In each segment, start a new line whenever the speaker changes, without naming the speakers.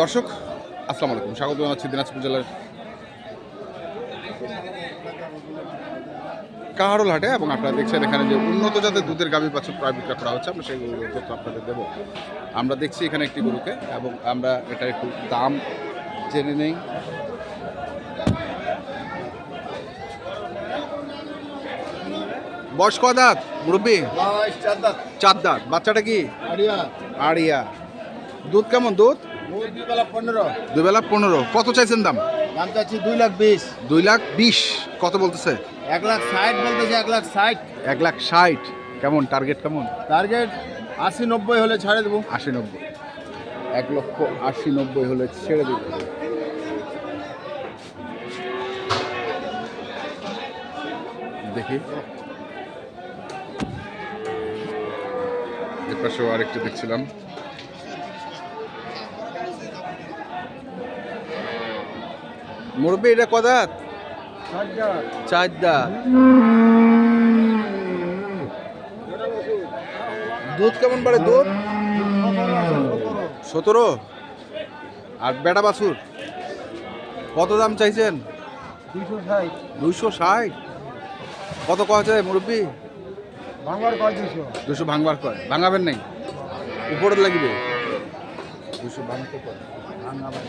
দর্শক আসসালামু আলাইকুম। স্বাগত জানাচ্ছি দিনাজপুর জেলার কাহারোল হাটে এবং আপনারা দেখছেন এখানে যে উন্নত জাতের দুধের গাভী বাছুর প্রায় বিক্রয় করা হচ্ছে। আমরা সেই তথ্য আপনাদের দেবো। আমরা দেখছি এখানে একটি গরুকে এবং আমরা এটা একটু দাম জেনে নেই। বয়স ক দাঁত? মুরব্বী? চার দাঁত। বাচ্চাটা কি? আড়িয়া। আড়িয়া। দুধ কেমন দুধ?
পনেরো।
দুবেলা পনেরো। কত চাইছেন দাম?
দাম চাচ্ছি দুই লাখ বিশ।
দুই লাখ বিশ। কত বলতেছে?
এক লাখ ষাট বলতেছে এক লাখ ষাট।
এক লাখ ষাট। কেমন? টার্গেট কেমন?
টার্গেট আশি নব্বই হলে ছাড়ে দেবো।
আশি নব্বই। এক লক্ষ আশি নব্বই হলে ছেড়ে দেবে। দেখি। এর পাশেও আরেকটা দেখছিলাম। মুরব্বী এটা কদাত চার দাঁত। দুধ কেমন বাড়ে দুধ? সতেরো। আর বেটা বাছুর? কত দাম চাইছেন?
দুইশো ষাট।
কত ক আছে মুরব্বী?
বাংলার কয় দুইশো?
দুশো ভাঙবার কয়। ভাঙাবেন নাই। উপরে লাগবে। দুশো ভাঙতে কয় ভাঙাবেন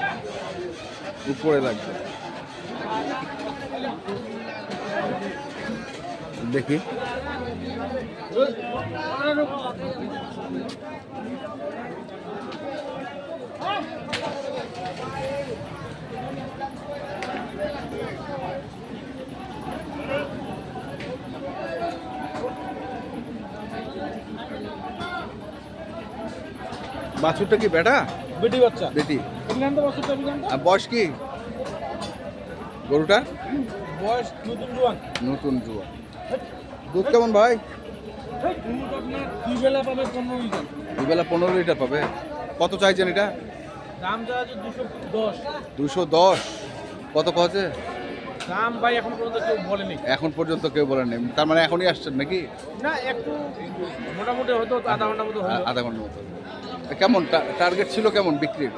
উপরে লাগবে। দেখি। বাছুরটা কি বেটা?
বেটি বাচ্চা?
বেটি। বয়স কি? গরুটা?
বয়স নতুন জোয়ান।
নতুন জুয়া দুধ কেমন ভাই?
দুই বেলা পাবে পনেরো লিটার।
দুবেলা পনেরো লিটার পাবে। কত চাইছেন এটা?
দাম দুশো দশ।
দুশো দশ। কত কছে
দাম ভাই এখন পর্যন্ত কেউ বলেনি।
এখন পর্যন্ত কেউ বলেন তার মানে এখনই আসছেন নাকি?
না একটু মোটামুটি হয়তো আধা ঘণ্টার মতো
আধা ঘণ্টার মতো। কেমন টার্গেট ছিল কেমন বিক্রির?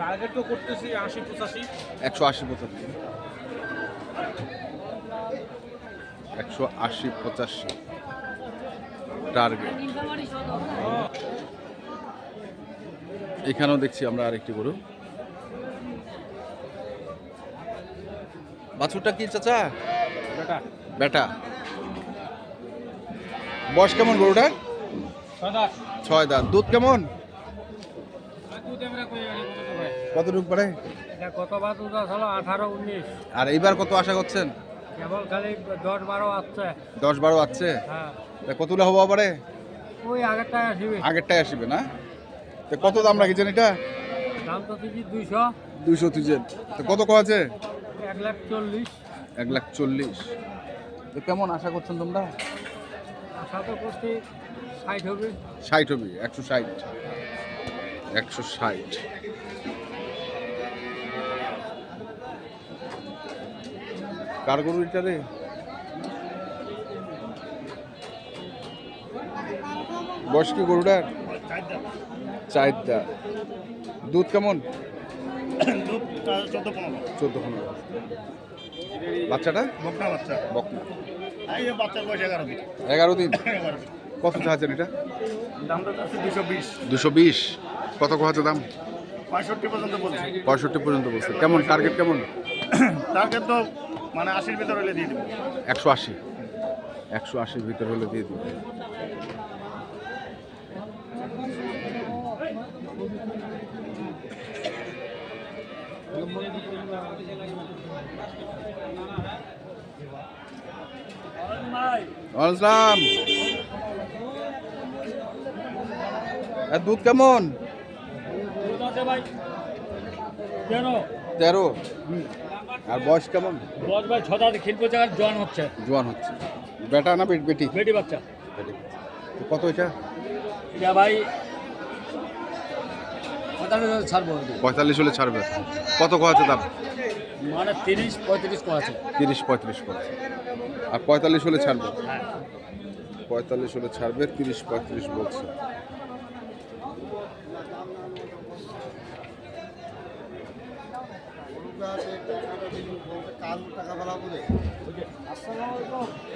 টার্গেট তো করতেছি আশি পঁচাশি।
একশো আশি পঁচাশি। একশো আশি পঁচাশি। টার্গেট এখানেও দেখছি আমরা আরেকটি গরু। বাছুরটা কি চাচা?
বেটা
বেটা বয়স কেমন গরুটার?
সাদা
ছয় দাঁত। দুধ কেমন? কত রূপ পারে আর এইবার কত আশা করছেন?
কেবল খালি দশ বারো
আছে
হ্যাঁ।
কতগুলো হব পারে?
ওই আগেরটায় আসবে।
আগেরটাই আসবে না? তো কত দাম রাখেছেন এটা?
দাম তো দুইশো।
দুইশো তিরিশ। তো কত ক আছে
এক লাখ চল্লিশ।
এক লাখ চল্লিশ। তো কেমন আশা করছেন তোমরা?
আশা তো করছি ষাট হবে?
একশো ষাট। একশো ষাট। কার গরু এটা রে? বয়স কি গরুটার? চারটা। দুধ কেমন?
চোদ্দ পনেরো
বাচ্চাটা?
বকনা বাচ্চা।
বকনা।
বাচ্চার বয়স এগারো
এগারো দিন?
এগারো দিন।
কত চাচ্ছেন এটা?
দুশো বিশ।
কত কত দাম?
পঁয়ষট্টি পর্যন্ত বলছি।
পঁয়ষট্টি পর্যন্ত বলছে। কেমন? টার্গেট কেমন?
টার্গেট তো মানে আশির ভিতরে হলে দিয়ে দেবো।
একশো আশি। একশো আশির ভিতর হলে দিয়ে দিবে। আসসালাম। আর দুধ কেমন? তেরো। আর বয়স কেমন?
জন হচ্ছে।
জোয়ান হচ্ছে। বেটা না বেটি
বেটি? বাচ্চা।
বেটি। কত এটা?
এটা ভাই পঁয়তাল্লিশ
হলে ছাড়বে। কত আছে দাম?
মানে তিরিশ পঁয়ত্রিশ কো আছে।
তিরিশ পঁয়ত্রিশ করে আর পঁয়তাল্লিশ হলে ছাড়বে?
হ্যাঁ।
পঁয়তাল্লিশ হলে ছাড়বে তিরিশ পঁয়ত্রিশ বলছে।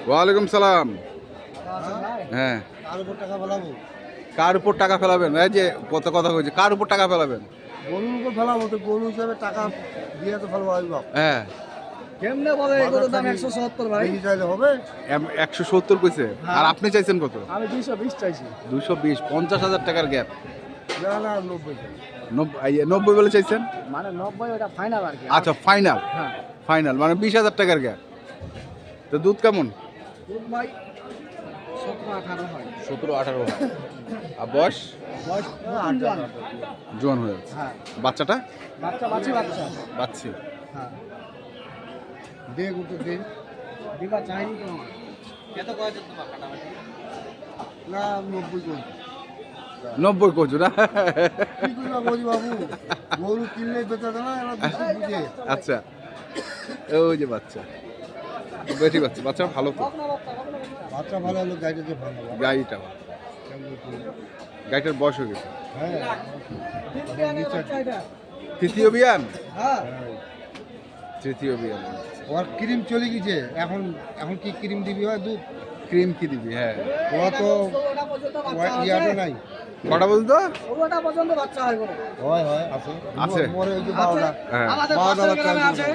ওয়ালাইকুম সালাম। হ্যাঁ।
কার উপর টাকা ফেলাবো?
কার উপর টাকা ফেলাবেন? এই যে কত কথা হয়েছে কার উপর টাকা ফেলাবেন?
গরুর উপর ফেলাবো তো গরু হিসাবে টাকা দিয়ে তো ফেলব
হ্যাঁ।
কেমনে বলে এগুলোর দাম একশো সত্তর ভাই?
বেশি চাইলে হবে?
এম- একশো সত্তর কইছে। আর আপনি চাইছেন কত?
আমি দুইশো বিশ চাইছি।
দুশো বিশ পঞ্চাশ হাজার টাকার গ্যাপ।
না না নব্বই চাই।
নব্বই বলে চাইছেন?
মানে নব্বই ওটা ফাইনাল আর কি।
আচ্ছা ফাইনাল
হ্যাঁ।
ফাইনাল মানে বিশ হাজার টাকার গ্যাপ তো দুধ কেমন?
দুধ ভাই সতেরো আঠারো হয়।
সতেরো আঠারো আর বয়স?
বয়স
আট
তিন জন।
জোয়ান হয়ে যাচ্ছে
হ্যাঁ।
বাচ্চাটা?
বাচ্চা বাচ্চা বাচ্চা।
বাচ্চি।
হ্যাঁ।
দে গুটো দে
দিবা চাইনি তো কত কয়েছে তোমার
না নব্বই
নব্বই কচু না
গরু কিনলে
আচ্ছা ওই যে বাচ্চা। বেটি বাচ্চা বাচ্চা ভালো তো।
বাচ্চা ভালো। হলো গাড়িতে ভালো
গাড়িটা। গাড়িটার বয়স হয়ে গেছে। তৃতীয় বিয়ান?
হ্যাঁ।
তৃতীয় বিয়ান।
ওর ক্রিম চলে গেছে। এখন এখন কি ক্রিম দিবি হয় দুধ?
ক্রিম কি দিবি? হ্যাঁ।
ওরা তো ইয়াটা নাই।
কটা বলতো
ষোলোটা পর্যন্ত বাচ্চা হয় কোনো।
হয় হয় আছে।
আছে?
পরে ওই যে বারোটা
হ্যাঁ।
আমাদের পাশের গ্রামে
আছে।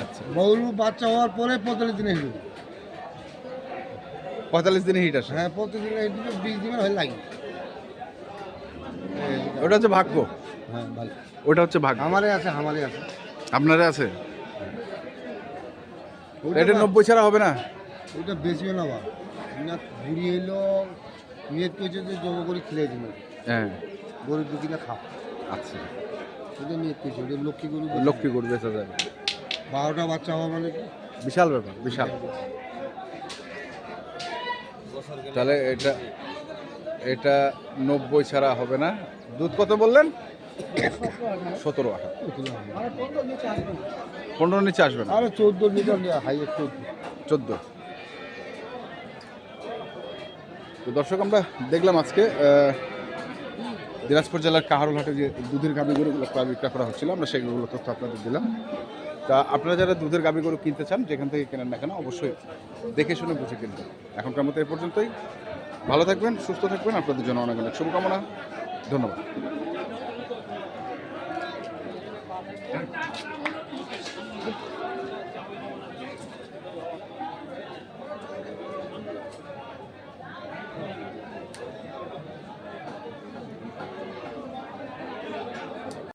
আচ্ছা।
গরু বাচ্চা হওয়ার পরে পঁয়তাল্লিশ দিনে হিলু
পঁয়তাল্লিশ দিনে হিট আসে?
হ্যাঁ প্রতিদিন এই দুটো বিশ দিনের হয়ে লাগে।
ওটা হচ্ছে ভাগ্য?
হ্যাঁ ভালো।
ওটা হচ্ছে ভাগ্য?
আমারে আছে আমারে আছে।
আপনারা আছে? এটা নব্বই ছাড়া হবে না?
ওইটা বেশি না বা। না ঘুরি এলো নিয়ত করছে যে জমা করে খেলে দিন
হ্যাঁ।
গরিব দুঃখীরা খাও।
আচ্ছা।
ওটা নিয়ত করছে ওটা লক্ষ্মী গরু
লক্ষ্মী করে বেচা যাবে
বারোটা বাচ্চা হওয়া মানে
বিশাল ব্যাপার বিশাল। তাহলে এটা এটা নব্বই ছাড়া হবে না। দুধ কত বললেন? সতেরো আঠারো
মানে পনেরো নিচে আসবে না।
চোদ্দ লিটার হাই চোদ্দ।
চোদ্দ। তো দর্শক, আমরা দেখলাম আজকে দিনাজপুর জেলার কাহারুলহাটে যে দুধের গাভী গরুগুলো ক্রয় বিক্রয় করা হচ্ছিল, আমরা সেগুলো তথ্য আপনাদের দিলাম। তা আপনারা যারা দুধের গাভী গরু কিনতে চান, যেখান থেকে কেনেন না কেন, অবশ্যই দেখে শুনে বুঝে কিনবেন। এখনকার মতো এ পর্যন্তই। ভালো থাকবেন, সুস্থ থাকবেন, আপনাদের জন্য অনেক অনেক শুভকামনা। ধন্যবাদ। Thank you.